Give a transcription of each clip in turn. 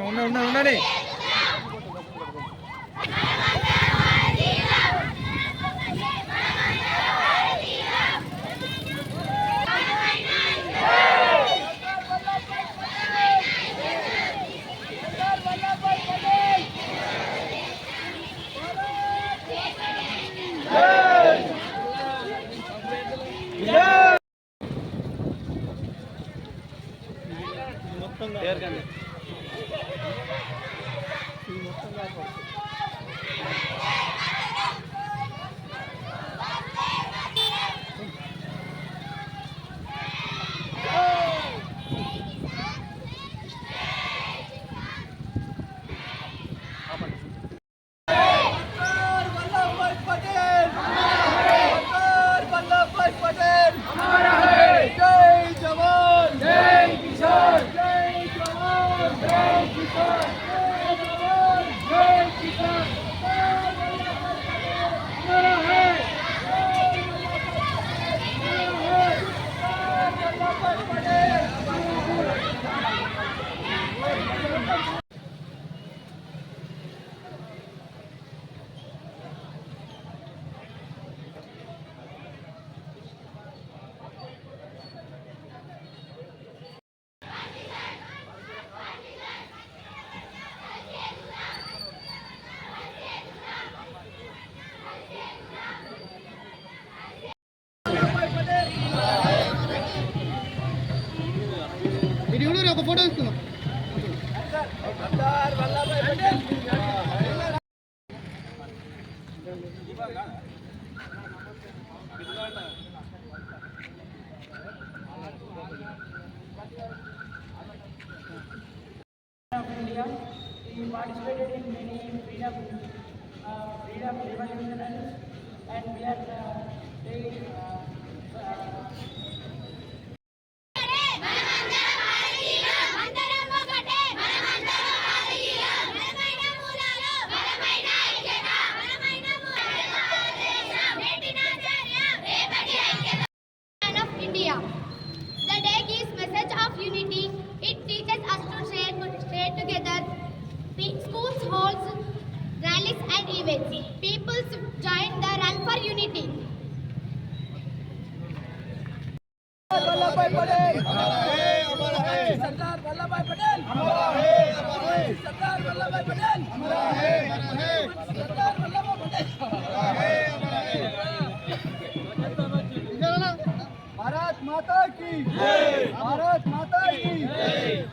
உன்ன உன்ன உன்னே ఒక ఫోటో ఇస్తున్నాం वल्लभभाई पटेल. भारत माता की भारत माता की जय.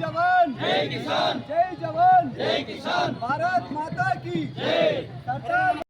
जवान. जय किसान. जय जवान. जय किसान. भारत माता की सरदार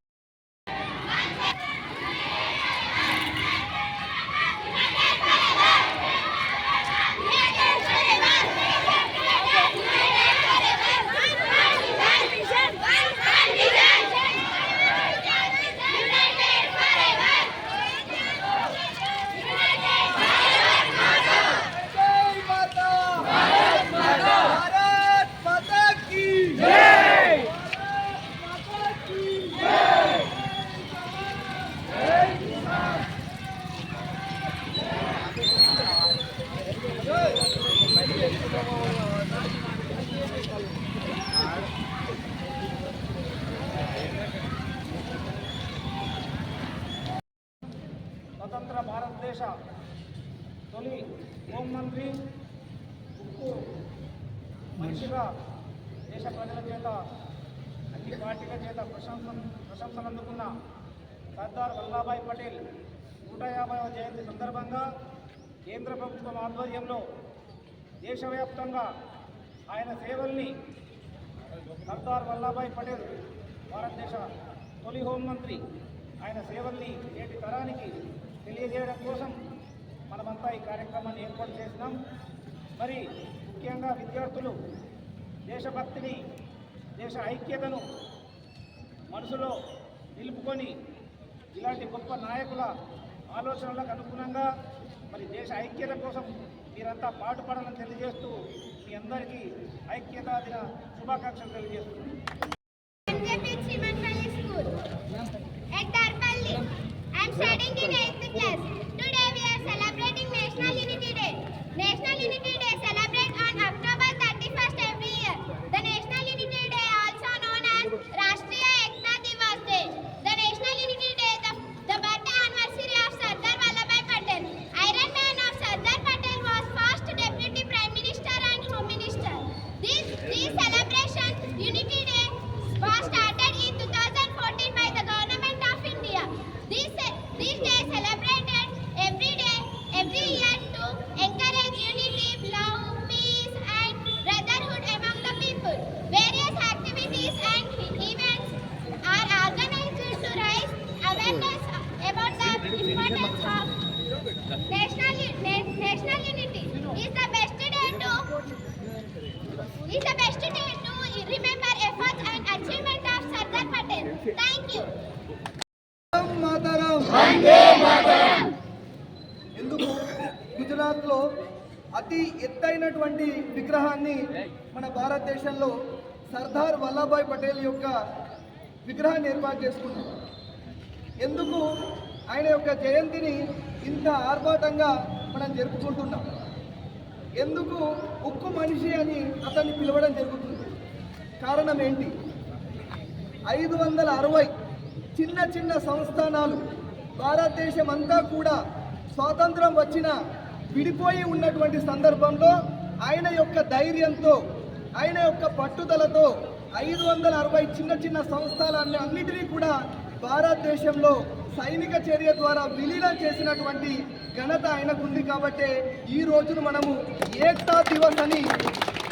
వల్లభాయ్ పటేల్ నూట యాభైవ జయంతి సందర్భంగా కేంద్ర ప్రభుత్వం ఆధ్వర్యంలో దేశవ్యాప్తంగా ఆయన సేవల్ని సర్దార్ వల్లభాయ్ పటేల్ భారతదేశ తొలి హోంమంత్రి ఆయన సేవల్ని నేటి తరానికి తెలియజేయడం కోసం మనమంతా ఈ కార్యక్రమాన్ని ఏర్పాటు చేసినాం. మరి ముఖ్యంగా విద్యార్థులు దేశభక్తిని దేశ ఐక్యతను మనసులో నిలుపుకొని ఇలాంటి గొప్ప నాయకుల ఆలోచనలకు అనుగుణంగా మరి దేశ ఐక్యత కోసం మీరంతా పాటుపడాలని తెలియజేస్తూ మీ అందరికీ ఐక్యతా దిన శుభాకాంక్షలు తెలియజేస్తున్నాను studying in 8th class. విగ్రహాన్ని మన భారతదేశంలో సర్దార్ వల్లభాయ్ పటేల్ యొక్క విగ్రహాన్ని ఏర్పాటు చేసుకున్నాం. ఎందుకు? ఆయన యొక్క జయంతిని ఇంత ఆర్భాటంగా మనం జరుపుకుంటున్నాం. ఎందుకు? ఉక్కు మనిషి అని అతన్ని పిలవడం జరుగుతుంది. కారణం ఏంటి? ఐదు వందల అరవై చిన్న చిన్న సంస్థానాలు భారతదేశం అంతా కూడా స్వాతంత్రం వచ్చిన విడిపోయి ఉన్నటువంటి సందర్భంలో ఆయన యొక్క ధైర్యంతో ఆయన యొక్క పట్టుదలతో ఐదు వందల అరవై చిన్న చిన్న సంస్థలన్నీ అన్నిటినీ కూడా భారతదేశంలో సైనిక చర్య ద్వారా విలీనం చేసినటువంటి ఘనత ఆయనకుంది కాబట్టే ఈ రోజును మనము ఏక్తా దివస్ అని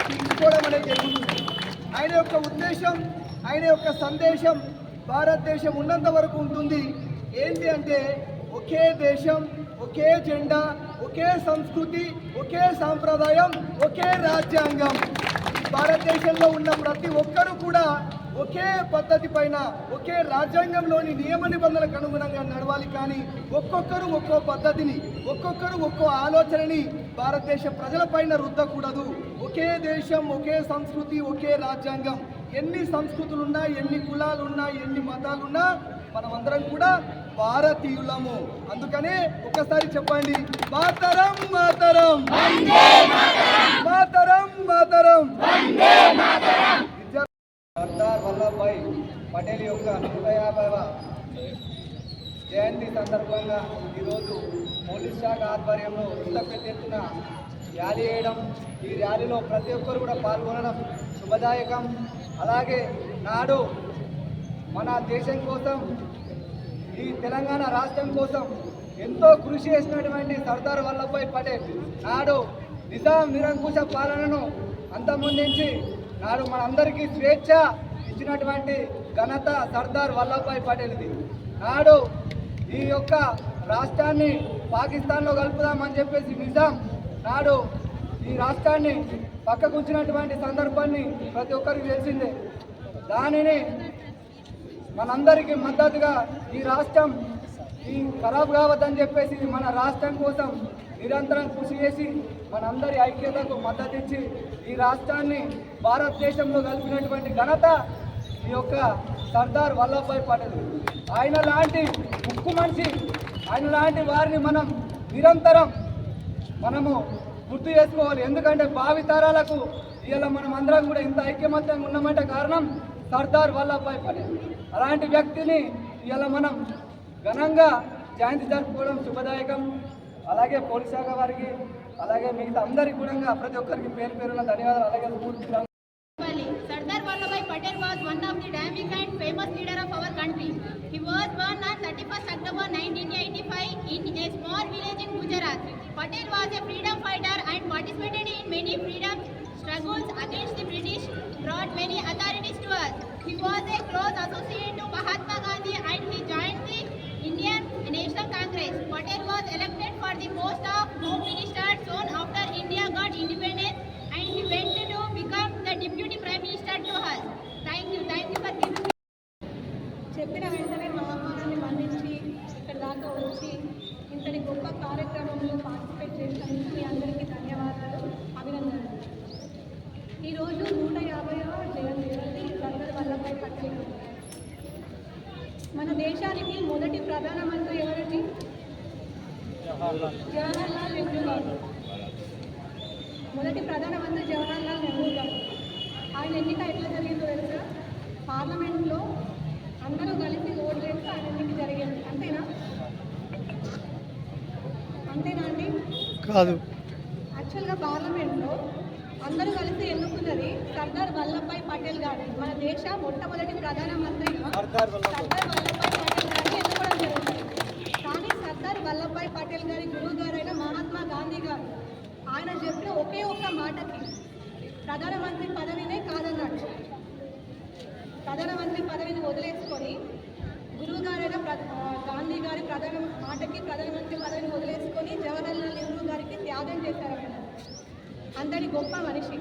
తీసుకోవడం అనేది జరుగుతుంది. ఆయన యొక్క ఉద్దేశం ఆయన యొక్క సందేశం భారతదేశం ఉన్నంత వరకు ఉంటుంది. ఏంటి అంటే ఒకే దేశం ఒకే జెండా ఒకే సంస్కృతి ఒకే సాంప్రదాయం ఒకే రాజ్యాంగం. భారతదేశంలో ఉన్న ప్రతి ఒక్కరూ కూడా ఒకే పద్ధతి పైన ఒకే రాజ్యాంగంలోని నియమ నిబంధనలకు అనుగుణంగా నడవాలి కానీ ఒక్కొక్కరు ఒక్కో పద్ధతిని ఒక్కొక్కరు ఒక్కో ఆలోచనని భారతదేశ ప్రజలపైన రుద్దకూడదు. ఒకే దేశం ఒకే సంస్కృతి ఒకే రాజ్యాంగం. ఎన్ని సంస్కృతులున్నా ఎన్ని కులాలున్నా ఎన్ని మతాలున్నా మనమందరం కూడా భారతీయులము. అందుకనే ఒకసారి చెప్పండి మాతరం మాతరం. మాతరం. మాతరం సర్దార్ వల్లభాయ్ పటేల్ యొక్క నూట యాభైవ జయంతి సందర్భంగా ఈరోజు పోలీస్ శాఖ ఆధ్వర్యంలో ఇంత పెద్ద ఎత్తున ర్యాలీ వేయడం. ఈ ర్యాలీలో ప్రతి ఒక్కరు కూడా పాల్గొనడం శుభదాయకం. అలాగే నాడు మన దేశం కోసం ఈ తెలంగాణ రాష్ట్రం కోసం ఎంతో కృషి చేసినటువంటి సర్దార్ వల్లభాయ్ పటేల్ నాడు నిజాం నిరంకుశ పాలనను అంతమొందించి నాడు మనందరికీ స్వేచ్ఛ ఇచ్చినటువంటి ఘనత సర్దార్ వల్లభాయ్ పటేల్ది. నాడు ఈ యొక్క రాష్ట్రాన్ని పాకిస్తాన్లో కలుపుదామని చెప్పేసి నిజాం నాడు ఈ రాష్ట్రాన్ని పక్కకు ఉంచినటువంటి సందర్భాన్ని ప్రతి ఒక్కరికి తెలిసిందే. దానిని మనందరికీ మద్దతుగా ఈ రాష్ట్రం ఈ ఖరాబ్ కావద్దని చెప్పేసి మన రాష్ట్రం కోసం నిరంతరం కృషి చేసి మనందరి ఐక్యతకు మద్దతు ఇచ్చి ఈ రాష్ట్రాన్ని భారతదేశంలో కలిపినటువంటి ఘనత ఈ యొక్క సర్దార్ వల్లభాయ్ పటేల్. ఆయన లాంటి ముక్కు మనిషి ఆయన లాంటి వారిని మనం నిరంతరం మనము గుర్తు చేసుకోవాలి. ఎందుకంటే భావితరాలకు ఇలా మనం అందరం కూడా ఇంత ఐక్యమత్యంగా ఉన్నామంటే కారణం సర్దార్ వల్లభాయ్ పటేల్. అలాంటి వ్యక్తిని ఇవాళ మనం ఘనంగా జయంతి జరుపుకోవడం శుభదాయకం. అలాగే పోలీస్ శాఖ వారికి అలాగే మిగతా అందరికీ కూడా ప్రతి ఒక్కరికి పేరు పేరున ధన్యవాదాలు. అలాగే 小寿 మన దేశానికి మొదటి ప్రధానమంత్రి ఎవరండి? జవహర్లాల్ నెహ్రూ గారు. మొదటి ప్రధానమంత్రి జవహర్లాల్ నెహ్రూ గారు. ఆయన ఎన్నిక ఎట్లా జరిగిందో తెలుసా? పార్లమెంట్లో అందరూ కలిసి ఓటు వేస్తే ఆయన ఎన్నిక జరిగింది. అంతేనా? అంతేనా అండి? కాదు. యాక్చువల్గా పార్లమెంట్లో అందరూ కలిసి ఎన్నుకున్నది సర్దార్ వల్లభాయ్ పటేల్ గారు మన దేశ మొట్టమొదటి ప్రధానమంత్రిగా సర్దార్ వల్లభాయ్ పటేల్ గారిని ఎన్నుకోవడం జరిగింది. కానీ సర్దార్ వల్లభాయ్ పటేల్ గారి గురువు గారైన మహాత్మా గాంధీ గారు ఆయన చెప్పిన ఒకే ఒక్క మాటకి ప్రధానమంత్రి పదవినే కాదన్నాడు. ప్రధానమంత్రి పదవిని వదిలేసుకొని గురువు గారైన గాంధీ గారి ప్రధాన మాటకి ప్రధానమంత్రి పదవిని వదిలేసుకొని జవహర్లాల్ నెహ్రూ గారికి త్యాగం చేశారు అంతటి గొప్ప మనిషి.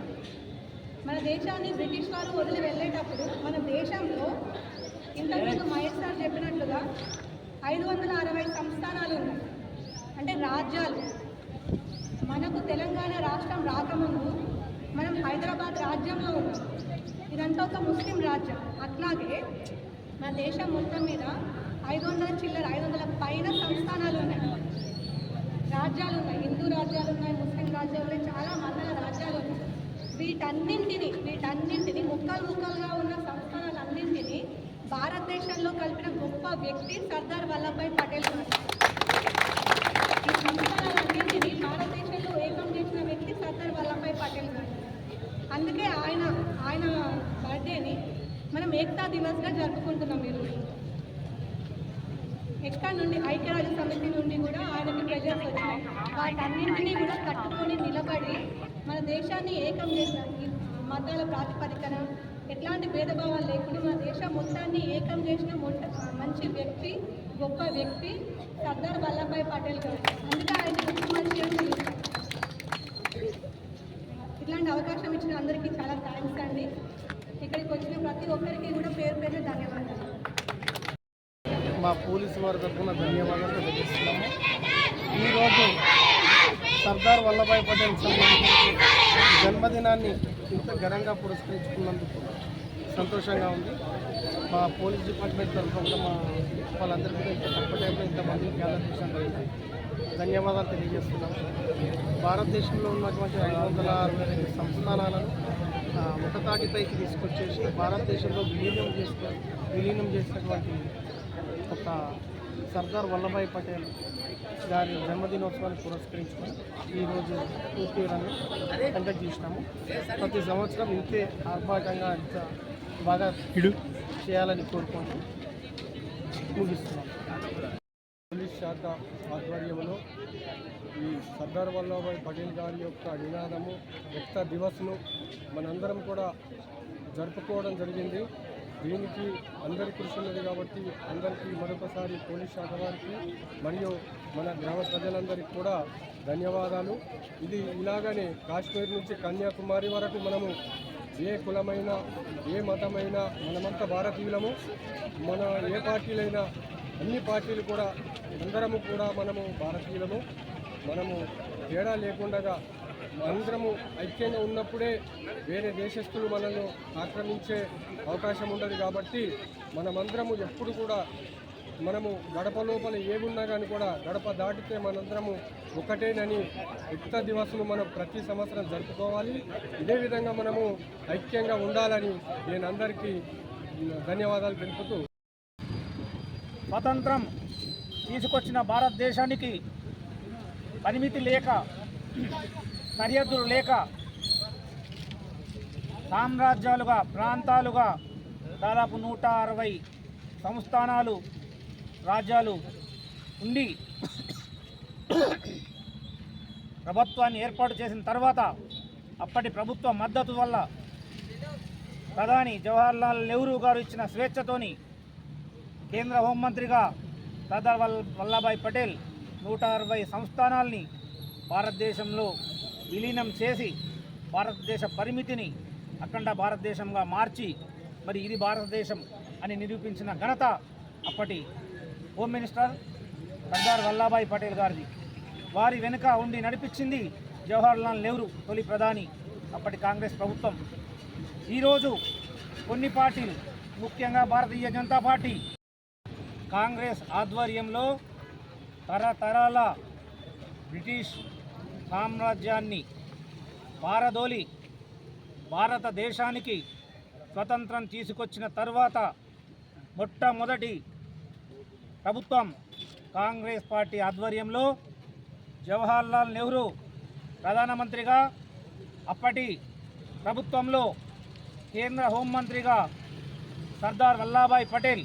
మన దేశాన్ని బ్రిటిష్ వారు వదిలి వెళ్ళేటప్పుడు మన దేశంలో ఇంతకుముందు మహేష్ సార్ చెప్పినట్లుగా ఐదు వందల అరవై సంస్థానాలు ఉన్నాయి. అంటే రాజ్యాలు. మనకు తెలంగాణ రాష్ట్రం రాకముందు మనం హైదరాబాద్ రాజ్యంలో ఉన్నాం. ఇదంతా ఒక ముస్లిం రాజ్యం. అట్లాగే మన దేశం మొత్తం మీద ఐదు వందల చిల్లర ఐదు వందల పైన సంస్థానాలు ఉన్నాయి. రాజ్యాలు ఉన్నాయి. హిందూ రాజ్యాలు ఉన్నాయి ముస్లిం రాజ్యాలు చాలా మతాల రాజ్యాలు వీటన్నింటిని వీటన్నింటిని ముక్కలు ముక్కలుగా ఉన్న సంస్థానాలన్నింటినీ భారతదేశంలో కలిపిన గొప్ప వ్యక్తి సర్దార్ వల్లభాయ్ పటేల్ గారు. ఈ సంస్థానాలన్నింటినీ భారతదేశంలో ఏకం చేసిన వ్యక్తి సర్దార్ వల్లభాయ్ పటేల్ గారు. అందుకే ఆయన ఆయన బర్త్డేని మనం ఏకతా దివస్గా జరుపుకుంటున్నాం ఈరోజు ఎక్కడ నుండి ఐక్యరాజ్య సమితి నుండి కూడా ఆయనకి ప్రజలు వచ్చాయి. వాటన్నింటినీ కూడా కట్టుకొని నిలబడి మన దేశాన్ని ఏకం చేసిన మతాల ప్రాతిపదికన ఎట్లాంటి భేదభావాలు లేకుండా మన దేశం మొత్తాన్ని ఏకం చేసిన మంచి వ్యక్తి గొప్ప వ్యక్తి సర్దార్ వల్లభాయ్ పటేల్ గారు. అందుకే ఆయన గొప్ప మనిషి అని ఇట్లాంటి అవకాశం ఇచ్చిన అందరికీ చాలా థ్యాంక్స్ అండి. ఇక్కడికి వచ్చిన ప్రతి ఒక్కరికి కూడా పేరు పేరు ధన్యవాదాలు. మా పోలీసు వారి తరఫున ధన్యవాదాలు తెలియజేస్తున్నాము. ఈరోజు సర్దార్ వల్లభాయ్ పటేల్ సంబంధించి జన్మదినాన్ని ఇంత ఘనంగా పురస్కరించుకున్నందుకు సంతోషంగా ఉంది. మా పోలీస్ డిపార్ట్మెంట్ తరఫున కూడా మా వాళ్ళందరికీ కూడా ఇంత తక్కువ టైంలో ఇంతమంది గ్యాదర్ చేసినందుకు ధన్యవాదాలు తెలియజేస్తున్నాము భారతదేశంలో ఉన్నటువంటి ఐదు వందల అరవై రెండు సంస్థానాలను ఆ, ముఖతాటిపైకి తీసుకొచ్చేసి భారతదేశంలో విలీనం చేసుకు విలీనం చేసినటువంటి ఒక సర్దార్ వల్లభాయ్ పటేల్ గారి జన్మదినోత్సవాన్ని పురస్కరించుకొని ఈరోజు పూర్తి రన్ను కండక్ట్ చేసినాము. ప్రతి సంవత్సరం ఇంతే ఆర్భాటంగా ఇంత బాగా చేయాలని కోరుకుంటూ ముగిస్తున్నాం. పోలీస్ శాఖ ఆధ్వర్యంలో ఈ సర్దార్ వల్లభాయ్ పటేల్ గారి యొక్క నినాదము వ్యక్త దివస్ను మనందరం కూడా జరుపుకోవడం జరిగింది. దీనికి అందరి కృషి ఉన్నది కాబట్టి అందరికీ మరొకసారి పోలీస్ శాఖ వారికి మరియు మన గ్రామ ప్రజలందరికీ కూడా ధన్యవాదాలు. ఇది ఇలాగనే కాశ్మీర్ నుంచి కన్యాకుమారి వరకు మనము ఏ కులమైన ఏ మతమైనా మనమంతా భారతీయులము మన ఏ పార్టీలైనా అన్ని పార్టీలు కూడా అందరము కూడా మనము భారతీయులము. మనము తేడా లేకుండా అందరము ఐక్యంగా ఉన్నప్పుడే వేరే దేశస్తులు మనల్ని ఆక్రమించే అవకాశం ఉండదు కాబట్టి మనమందరము ఎప్పుడు కూడా మనము గడప లోపల ఏమున్నా కానీ కూడా గడప దాటితే మనందరము ఒకటేనని యుక్త దివస్ను మనం ప్రతి సంవత్సరం జరుపుకోవాలి. ఇదే విధంగా మనము ఐక్యంగా ఉండాలని నేను అందరికీ ధన్యవాదాలు తెలుపుతూ స్వతంత్రం తీసుకొచ్చిన భారతదేశానికి పరిమితి లేక సరిహద్దులు లేక సామ్రాజ్యాలుగా ప్రాంతాలుగా దాదాపు నూట అరవై సంస్థానాలు రాజ్యాలు ఉండి ప్రభుత్వాన్ని ఏర్పాటు చేసిన తర్వాత అప్పటి ప్రభుత్వ మద్దతు వల్ల ప్రధాని జవహర్లాల్ నెహ్రూ గారు ఇచ్చిన స్వేచ్ఛతోని కేంద్ర హోంమంత్రిగా సర్దార్ వల్ వల్లభాయ్ పటేల్ నూట అరవై సంస్థానాల్ని భారతదేశంలో విలీనం చేసి భారతదేశ పరిమితిని అఖండ భారతదేశంగా మార్చి మరి ఇది భారతదేశం అని నిరూపించిన ఘనత అప్పటి హోమ్ మినిస్టర్ సర్దార్ వల్లభాయ్ పటేల్ గారిది. వారి వెనుక ఉండి నడిపించింది జవహర్లాల్ నెహ్రూ తొలి ప్రధాని అప్పటి కాంగ్రెస్ ప్రభుత్వం. ఈరోజు కొన్ని పార్టీలు ముఖ్యంగా భారతీయ జనతా పార్టీ కాంగ్రెస్ ఆధ్వర్యంలో తరతరాల బ్రిటిష్ సామ్రాజ్యాన్ని పారదోలి భారతదేశానికి స్వతంత్రం తీసుకొచ్చిన తరువాత మొట్టమొదటి ప్రభుత్వం కాంగ్రెస్ పార్టీ ఆధ్వర్యంలో జవహర్లాల్ నెహ్రూ ప్రధానమంత్రిగా అప్పటి ప్రభుత్వంలో కేంద్ర హోంమంత్రిగా సర్దార్ వల్లభాయ్ పటేల్